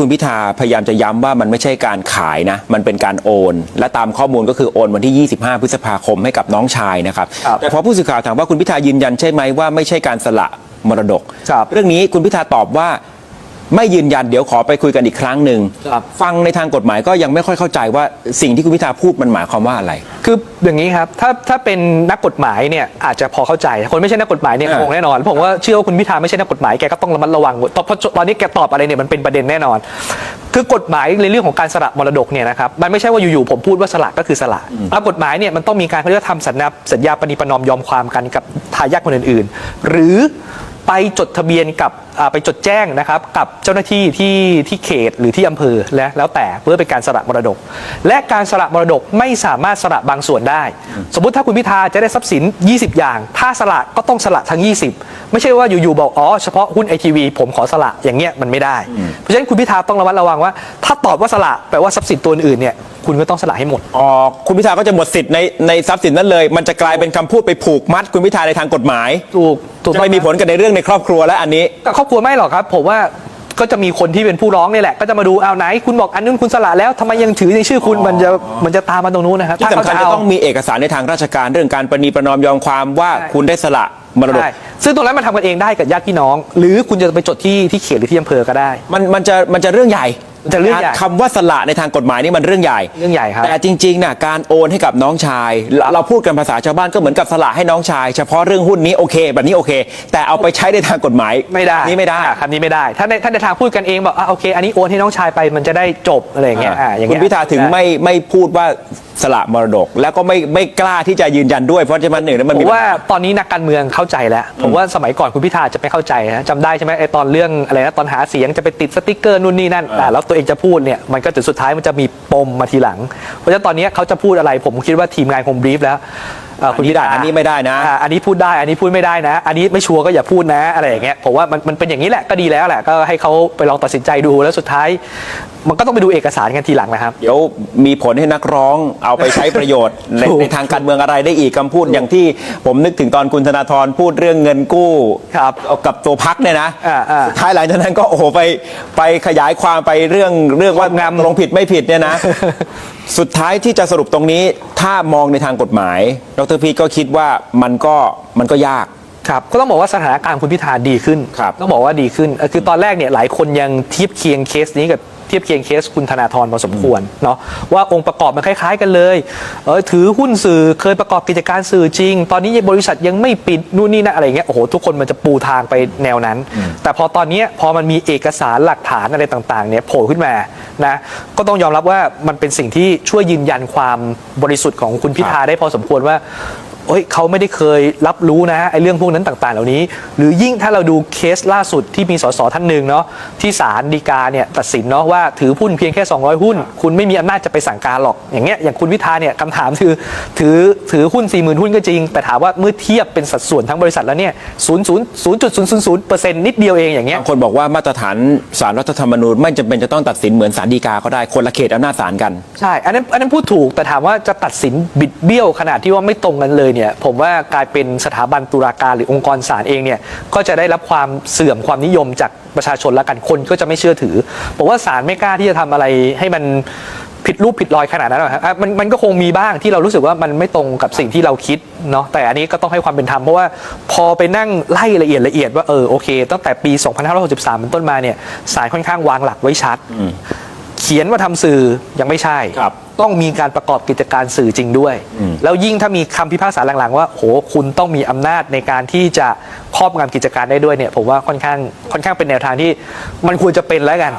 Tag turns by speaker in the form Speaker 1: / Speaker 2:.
Speaker 1: คุณพิธาพยายามจะย้ำว่ามันไม่ใช่การขายนะ มันเป็นการโอน และตามข้อมูลก็คือโอนวันที่ 25 พฤษภาคมให้กับน้องชายนะครับ
Speaker 2: ครับ
Speaker 1: แต่พอผู้สื่อข่าวถามว่าคุณพิธายืนยันใช่ไหมว่าไม่ใช่การสละมรดก
Speaker 2: ครับ
Speaker 1: เรื่องนี้คุณพิธาตอบว่า ไม่ยืนยันเดี๋ยวขอไปคุยกันอีกครั้งหนึ่ง
Speaker 2: ครับ
Speaker 1: ฟังในทางกฎหมายก็ยังไม่ค่อยเข้าใจว่าสิ่งที่คุณพิธาพูดมันหมายความว่าอะไร
Speaker 2: คืออย่างนี้ครับ ถ้าถ้าเป็นนักกฎหมายเนี่ยอาจจะพอเข้าใจ คนไม่ใช่นักกฎหมายเนี่ย
Speaker 1: อ่าง
Speaker 2: งแน่นอน ผมว่าเชื่อว่าคุณพิธาไม่ใช่นักกฎหมายแกก็ต้องระมัดระวังตอนเพราะตอนนี้แกตอบอะไรเนี่ยมันเป็นประเด็นแน่นอน คือกฎหมายในเรื่องของการสละมรดกเนี่ยนะครับมันไม่ใช่ว่าอยู่ๆผมพูดว่าสละก็คือสละตามกฎหมายเนี่ยมันต้องมีการเขาเรียกว่าทำสัญญาสัญญาปณิประนอมยอมความกันกับทายาทคนอื่นๆ หรือ ไปจดทะเบียนกับไปจดแจ้งนะครับกับเจ้าหน้าที่ที่ที่เขตหรือที่อำเภอและแล้วแต่เพื่อเป็นการสละมรดก และการสละมรดกไม่สามารถสละบางส่วนได้ สมมุติถ้าคุณพิธาจะได้ทรัพย์สิน 20 อย่าง ถ้าสละก็ต้องสละทั้ง 20 ไม่ใช่ว่าอยู่ๆบอกอ๋อเฉพาะหุ้นไอทีวีผมขอสละอย่างเงี้ยมันไม่ได้ เพราะฉะนั้นคุณพิธาต้องระมัดระวังว่า ถ้าตอบว่าสละแปลว่าทรัพย์สินตัวอื่นเนี่ยคุณก็ต้องสละให้หมด
Speaker 1: อ๋อ คุณพิธาก็จะหมดสิทธิ์ในในทรัพย์สินนั้นเลย มันจะกลายเป็นคำพูดไปผูกมัด คุณพิธาในทางกฎหมาย
Speaker 2: ถูกถูก
Speaker 1: จะไม่มีผลกันในเรื่องในครอบครัวและอันนี้
Speaker 2: กับครอบครัวไม่หรอกครับ ผมว่า ก็จะมีคนที่เป็นผู้ร้องนี่แหละ ก็จะมาดูเอาไหนคุณบอกอันนู้นคุณสละแล้วทำไมยังถือในชื่อคุณมันจะมันจะตามมาตรงนู้นนะครับ
Speaker 1: ที่สำคัญ
Speaker 2: ถ้า
Speaker 1: จะ
Speaker 2: เขา
Speaker 1: ต้องมีเอกสารในทางราชการเรื่องการประนีประนอมยอมความว่า
Speaker 2: ใช่
Speaker 1: คุณได้สละมรดก
Speaker 2: ใช่ซึ่งตรงนั้นมันทำกันเองได้กับญาติพี่น้อง หรือคุณจะไปจดที่ที่เขตหรือที่อำเภอก็ได้
Speaker 1: มันมันจะมันจะเรื่องใหญ่
Speaker 2: มัน จะเรื่องใหญ่
Speaker 1: คำว่าสละในทางกฎหมายนี่มันเรื่องใหญ่
Speaker 2: เรื่องใหญ่ครับ
Speaker 1: แต่จริงๆน่ะการโอนให้กับน้องชายเราเราพูดกันภาษาชาวบ้านก็เหมือนกับสละให้น้องชาย เฉพาะเรื่องหุ้นนี้โอเค แบบนี้โอเค แต่เอาไปใช้ในทางกฎหมาย
Speaker 2: ไม่ได้
Speaker 1: นี่ไม่ได้
Speaker 2: อะคำนี้ไม่ได้ ถ้าในถ้าในทางพูดกันเองบอกอะโอเค อันนี้โอนให้น้องชายไปมันจะได้จบอะไรอย่างเงี้ยอะอย่าง
Speaker 1: คุ
Speaker 2: เงี้
Speaker 1: ณ
Speaker 2: ย
Speaker 1: พิธาถึงไม่ไม่พูดว่า สละมรดก แล้วก็ไม่ไม่กล้าที่จะยืนยันด้วย เพราะฉะนั้นหนึ่งนั้นมัน
Speaker 2: ผ
Speaker 1: มี
Speaker 2: มว่าตอนนี้นักการเมืองเข้าใจแล้ว ผมว่าสมัยก่อนคุณพิธาจะไม่เข้าใจนะจำได้ใช่ไหมไอตอนเรื่องอะไรนะตอนหาเสียงจะไปติดสติกเกอร์นู่นนี่นั่นแต่แล้วตัวเองจะพูดเนี่ยมันก็ถึงสุดท้ายมันจะมีปมมาทีหลัง เพราะฉะนั้นตอนนี้เขาจะพูดอะไร ผมคิดว่าทีมงานคงบรีฟแล้วเอ่อคุณพิธา
Speaker 1: อันนี้ไม่ได้นะ
Speaker 2: อ่าอันนี้พูดได้อันนี้พูดไม่ได้นะ อันนี้ไม่ชัวร์ก็อย่าพูดนะอะไรอย่างเงี้ยผมว่ามันมันเป็นอย่างนี้แหละก็ดีแล้วแหละก็ให้เขาไปลองตัดสินใจดูแล้วสุดท้าย มันก็ต้องไปดูเอกสารกันทีหลังนะครับ
Speaker 1: เดี๋ยวมีผลให้นักร้องเอาไปใช้ประโยชน์ ใน
Speaker 2: ถูก
Speaker 1: ในทางการเมืองอะไรได้อีกคำพูดอย่างที่ผมนึกถึงตอนคุณธนาธรพูดเรื่องเงินกู้
Speaker 2: ครับ
Speaker 1: เอากับตัวพักเนี่ยนะ
Speaker 2: อ่าอ่า
Speaker 1: สุดท้ายหลังจากนั้นก็โอ้โหไปไปขยายความไปเรื่องเรื่องว่า
Speaker 2: ครอบงำ
Speaker 1: ตกลงผิดไม่ผิดเนี่ยนะ สุดท้ายที่จะสรุปตรงนี้ถ้ามองในทางกฎหมาย ดรพีก็คิดว่ามันก็มันก็ยาก
Speaker 2: ครับก็ต้องบอกว่าสถานการณ์คุณพิธาดีขึ้น
Speaker 1: ครับ
Speaker 2: ต้องบอกว่าดีขึ้นเอ่อคือตอนแรกเนี่ยหลายคนยังเทียบเคียงเคสนี้กับ เทียบเคียงเคสคุณธนาธรพอสมควรเนาะว่าองค์ประกอบมันคล้าย ๆ กันเลยเออถือหุ้นสื่อเคยประกอบกิจการสื่อจริง ตอนนี้บริษัทยังไม่ปิดนู่นนี่นั่นอะไรเงี้ยโอ้โหทุกคนมันจะปูทางไปแนวนั้น แต่พอตอนเนี้ยพอมันมีเอกสารหลักฐานอะไรต่างๆเนี่ยโผล่ขึ้นมานะก็ต้องยอมรับว่ามันเป็นสิ่งที่ช่วยยืนยันความบริสุทธิ์ของคุณพิธาได้พอสมควรว่า เฮ้ยเขาไม่ได้เคยรับรู้นะไอ้เรื่องพวกนั้นต่างๆ เหล่านี้ หรือยิ่งถ้าเราดูเคสล่าสุดที่มีสสท่านหนึ่งเนาะที่ศาลฎีกาเนี่ยตัดสินเนาะว่าถือหุ้นเพียงแค่ 200 หุ้น คุณไม่มีอำนาจจะไปสั่งการหรอก อย่างเงี้ยอย่างคุณวิธาเนี่ยคำถามคือถือถือหุ้น 40,000 หุ้นก็จริง แต่ถามว่าเมื่อเทียบเป็นสัดส่วนทั้งบริษัทแล้วเนี่ย0.000%นิดเดียวเองอย่างเงี้ย
Speaker 1: บางคนบอกว่ามาตรฐานสารรัฐธรรมนูญไม่จำเป็นจะต้องตัดสินเหมือนสารดีกาก็ได้คนละเขตอำนาจศาลกัน
Speaker 2: ใช่อันนั้นอันนั้นพูดถูกแต่ถามว่าจะตัดสินบิดเบี้ยวขนาดที่ว่าไม่ตรงกันเลยเนี่ยผมว่ากลายเป็นสถาบันตุลาการหรือองค์กรศาลเองเนี่ยก็จะได้รับความเสื่อมความนิยมจากประชาชนละกันคนก็จะไม่เชื่อถือผมว่าศาลไม่กล้าที่จะทำอะไรให้มันผิดรูปผิดรอยขนาดนั้นหรอกครับมันมันก็คงมีบ้างที่เรารู้สึกว่ามันไม่ตรงกับสิ่งที่เราคิดเนาะแต่อันนี้ก็ต้องให้ความเป็นธรรมเพราะว่าพอไปนั่งไล่ละเอียดละเอียดว่าเออโอเค ตั้งแต่ปี 2563 เป็นต้นมาเนี่ยศาลค่อนข้างวางหลักไว้ชัด ขียนว่าทำสื่อยังไม่ใช่
Speaker 1: ครับ
Speaker 2: ต้องมีการประกอบกิจการสื่อจริงด้วย แล้วยิ่งถ้ามีคำพิพากษาหลังๆ ว่าโหคุณต้องมีอำนาจในการที่จะครอบงำกิจการได้ด้วยเนี่ยผมว่าค่อนข้างค่อนข้างเป็นแนวทางที่มันควรจะเป็นแล้วกัน